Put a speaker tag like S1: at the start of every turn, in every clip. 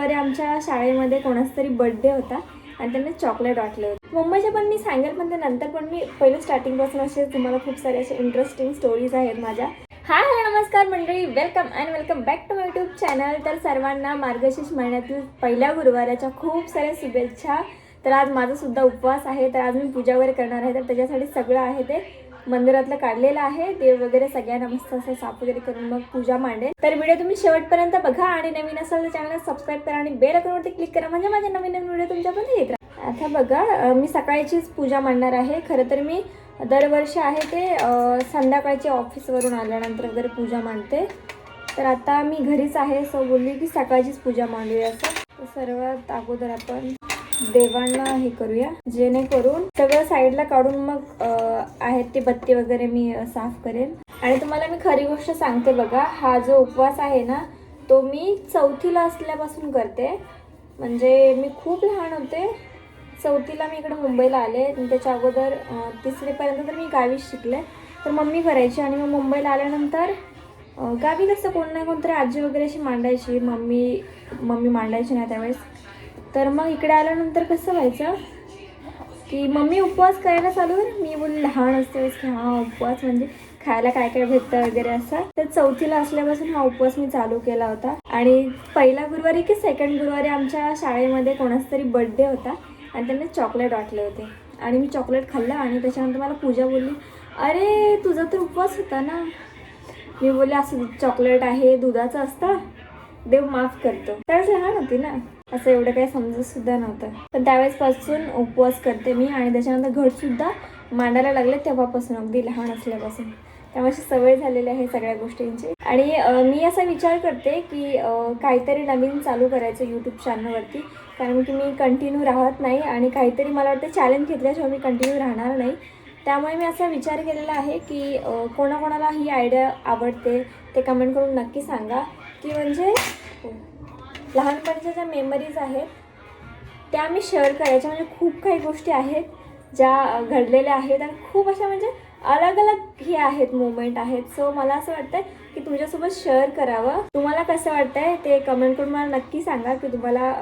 S1: गुरुवारी आमच्या शाळेमध्ये कोणाचा तरी बर्थडे होता आणि त्यांनी चॉकलेट वाटले होते. मुंबईचे पण मी सांगेल पण ते नंतर पण मी पहिले स्टार्टिंगपासून असे तुम्हाला खूप सारे असे इंटरेस्टिंग स्टोरीज आहेत माझ्या. हाय नमस्कार मंडळी. Welcome and welcome back to my YouTube channel तर सर्वांना मार्गशीर्ष महिन्यातील पहिल्या गुरुवाराच्या खूप साऱ्या शुभेच्छा. तर आज माझा सुद्धा उपवास आहे. तर आज मी पूजा वगैरे करणार आहे. तर त्याच्यासाठी सगळं आहे ते. मंदिरातलं काढलेलं आहे. देव वगैरे सगळ्यांना मस्त असं साफ वगैरे करून मग पूजा मांडेल. तर व्हिडिओ तुम्ही शेवटपर्यंत बघा आणि नवीन असाल तर चॅनल सबस्क्राईब करा आणि बेल अकाउंटवरती क्लिक करा. म्हणजे माझे नवीन नवीन व्हिडिओ तुमच्यापर्यंत येत राहा आता बघा मी सकाळचीच पूजा मांडणार आहे. खरं तर मी दरवर्षी आहे ते अं, संध्याकाळची ऑफिसवरून आल्यानंतर वगैरे पूजा मांडते. तर आता मी घरीच आहे. सो बोलली की सकाळचीच पूजा मांडूया असं. सर्वात अगोदर आपण देवांना हे करूया. जेणेकरून सगळं साईडला काढून मग ती बत्ती वगैरे मी साफ करेन. आणि तुम्हाला मी खरी गोष्ट सांगते बघा हा जो उपवास आहे ना तो मी चौथीला असल्यापासून करते. म्हणजे मी खूप लहान होते. चौथीला मी इकडे मुंबईला आले. त्याच्या अगोदर तिसरीपर्यंत तर मी गावीच शिकले. तर मम्मी करायची आणि मग मुंबईला आल्यानंतर गावी कसं कोण ना कोणतरी आजी वगैरे अशी मांडायची. मम्मी मम्मी मांडायची नाही त्यावेळेस. तर मग इकडे आल्यानंतर कसं व्हायचं की मम्मी उपवास करायला चालू मी बोलली लहान असते की हा उपवास म्हणजे खायला काय काय भेटतं वगैरे असं. तर चौथीला असल्यापासून हा उपवास मी चालू केला होता. आणि पहिला गुरुवारी की सेकंड गुरुवारी आमच्या शाळेमध्ये कोणाचा तरी बर्थडे होता आणि त्यांनी चॉकलेट वाटले होते. आणि मी चॉकलेट खाल्लं आणि त्याच्यानंतर मला पूजा बोलली अरे तुझा तर उपवास होता ना. मी बोलले असं चॉकलेट आहे दुधाचं असतं. देव माफ करतो. त्यावेळेस लहान होती ना. असं एवढं काही समजत सुद्धा नव्हतं. पण त्यावेळेसपासून उपवास करते मी आणि त्याच्यानंतर घट सुद्धा मांडायला लागले तेव्हापासून अगदी लहान असल्यापासून. त्यामुळे अशी सवय झालेली आहे सगळ्या गोष्टींची. आणि मी असा विचार करते की काहीतरी नवीन चालू करायचं यूट्यूब चॅनलवरती कारण की मी कंटिन्यू राहत नाही आणि काहीतरी मला वाटतं चॅलेंज घेतल्याशिवाय मी कंटिन्यू राहणार नाही. त्यामुळे मी असा विचार केलेला आहे की कोणाकोणाला ही आयडिया आवडते ते कमेंट करून नक्की सांगा. की म्हणजे लहानपणीच्या ज्या मेमरीज आहेत त्या मी शेअर करायच्या. म्हणजे खूप काही गोष्टी आहेत ज्या घडलेल्या आहेत आणि खूप अशा म्हणजे अलग अलग हे आहेत मुवमेंट आहेत. सो मला असं वाटतंय की तुमच्यासोबत शेअर करावं. तुम्हाला कसं वाटतंय ते कमेंट करून मला नक्की सांगा की तुम्हाला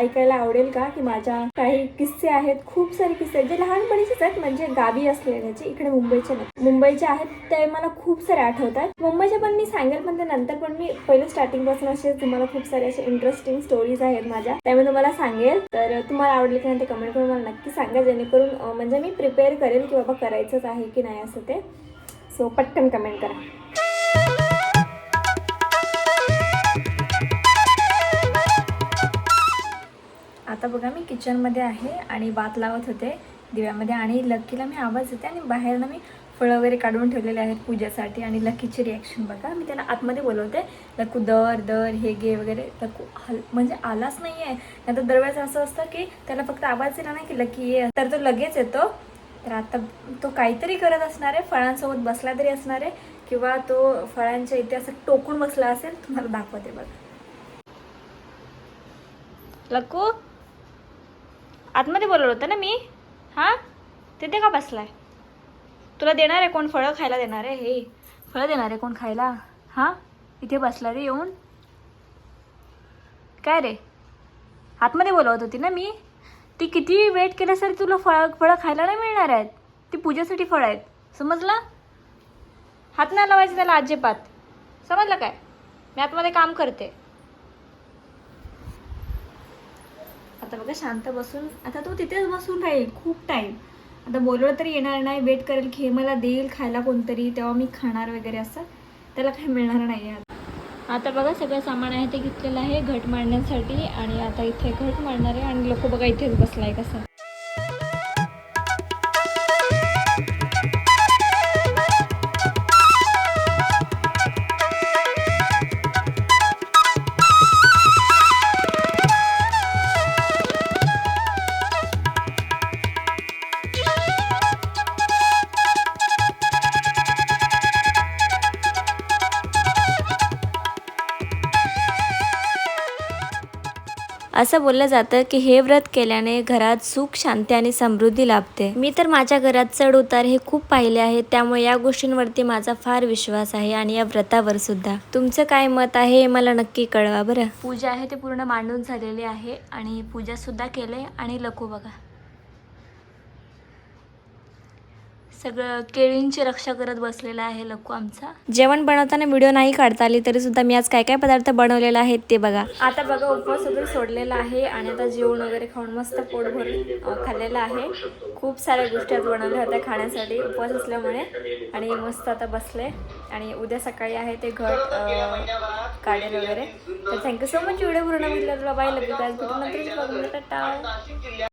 S1: ऐकायला आवडेल का? की माझ्या काही किस्से आहेत. खूप सारे किस्से आहेत. जे लहानपणीचेच आहेत म्हणजे गावी असलेल्याचे इकडे मुंबईचे नाही. मुंबईचे आहेत ते मला खूप सारे आठवतात. मुंबईचे पण मी सांगेल पण ते नंतर पण मी पहिले स्टार्टिंगपासून असे तुम्हाला खूप सारे असे इंटरेस्टिंग स्टोरीज आहेत माझ्या. त्यामुळे तुम्हाला सांगेल. तर तुम्हाला आवडले की नाही ते कमेंट करून मला नक्की सांगा जेणेकरून म्हणजे मी प्रिपेअर करेल की बाबा करायचंच आहे की नाही असं ते. सो पटकन कमेंट करा. आता बघा मी किचनमध्ये आहे आणि भात लावत होते. दिव्यामध्ये आणि लकीला मी आवाज देते आणि बाहेरनं मी फळं वगैरे काढून ठेवलेले आहेत पूजेसाठी आणि लकीची रिॲक्शन बघा. मी त्याला आतमध्ये बोलवते. लकू दर दर हे घे वगैरे. लकू हल म्हणजे आलाच नाही आहे नाही तर दरवेळेस असं असतं की त्याला फक्त आवाज दिला नाही की लकी ये. तर तो लगेच येतो. तर आता तो काहीतरी करत असणार आहे फळांसोबत बसला तरी असणार आहे किंवा तो फळांच्या इथे असं टोकून बसला असेल तुम्हाला दाखवते बघा. लकू आतमध्ये बोलवलं होतं ना मी? हां? तिथे का बसलाय? तुला देणार आहे कोण फळं खायला देणार आहे? हे फळं देणार आहे कोण खायला? हां? इथे बसला रे येऊन? काय रे? आतमध्ये बोलवत होती ना मी? ती किती वेट केल्यास तरी तुला फळं फळं खायला नाही मिळणार आहेत? ती पूजेसाठी फळं आहेत. समजलं? हात नाही लावायचं त्याला अजिबात. समजलं काय? मी आतमध्ये काम करते. आता बघा शांत बसून आता तो तिथेच बसून राहील खूप टाईम आता बोलवलं तरी येणार नाही वेट करेल की हे मला देईल खायला कोणतरी तेव्हा मी खाणार वगैरे असं त्याला काही मिळणार नाही आहे आता बघा सगळं सामान आहे ते घेतलेलं आहे घट मांडण्यासाठी आणि आता इथे घट मांडणार आहे आणि लोक बघा इथेच बसलाय कसं. असं बोललं जातं की हे व्रत केल्याने घरात सुख शांती आणि समृद्धी लाभते. मी तर माझ्या घरात चढ उतार हे खूप पाहिले आहे त्यामुळे या गोष्टींवरती माझा फार विश्वास आहे आणि या व्रतावर सुद्धा. तुमचं काय मत आहे हे मला नक्की कळवा बरं. पूजा आहे ते पूर्ण मांडून झालेली आहे आणि पूजा सुद्धा केले आणि लखू बघा. सगळं केळींची रक्षा करत बसलेला आहे लकू आमचा. जेवण बनवताना व्हिडिओ नाही काढता आली तरी सुद्धा मी आज काय काय पदार्थ बनवलेले आहेत ते बघा. आता बघा उपवास वगैरे सोडलेला आहे आणि आता जेवण वगैरे खाऊन मस्त पोट भरून खाल्लेलं आहे. खूप साऱ्या गोष्टी आज बनवल्या होत्या खाण्यासाठी उपवास असल्यामुळे. आणि मस्त आता बसले. आणि उद्या सकाळी आहे ते घट अं, काढेल वगैरे. तर थँक्यू सो मच व्हिडिओ पूर्ण बघितला तुला बाय लग्न भेटून नंतर टाटा.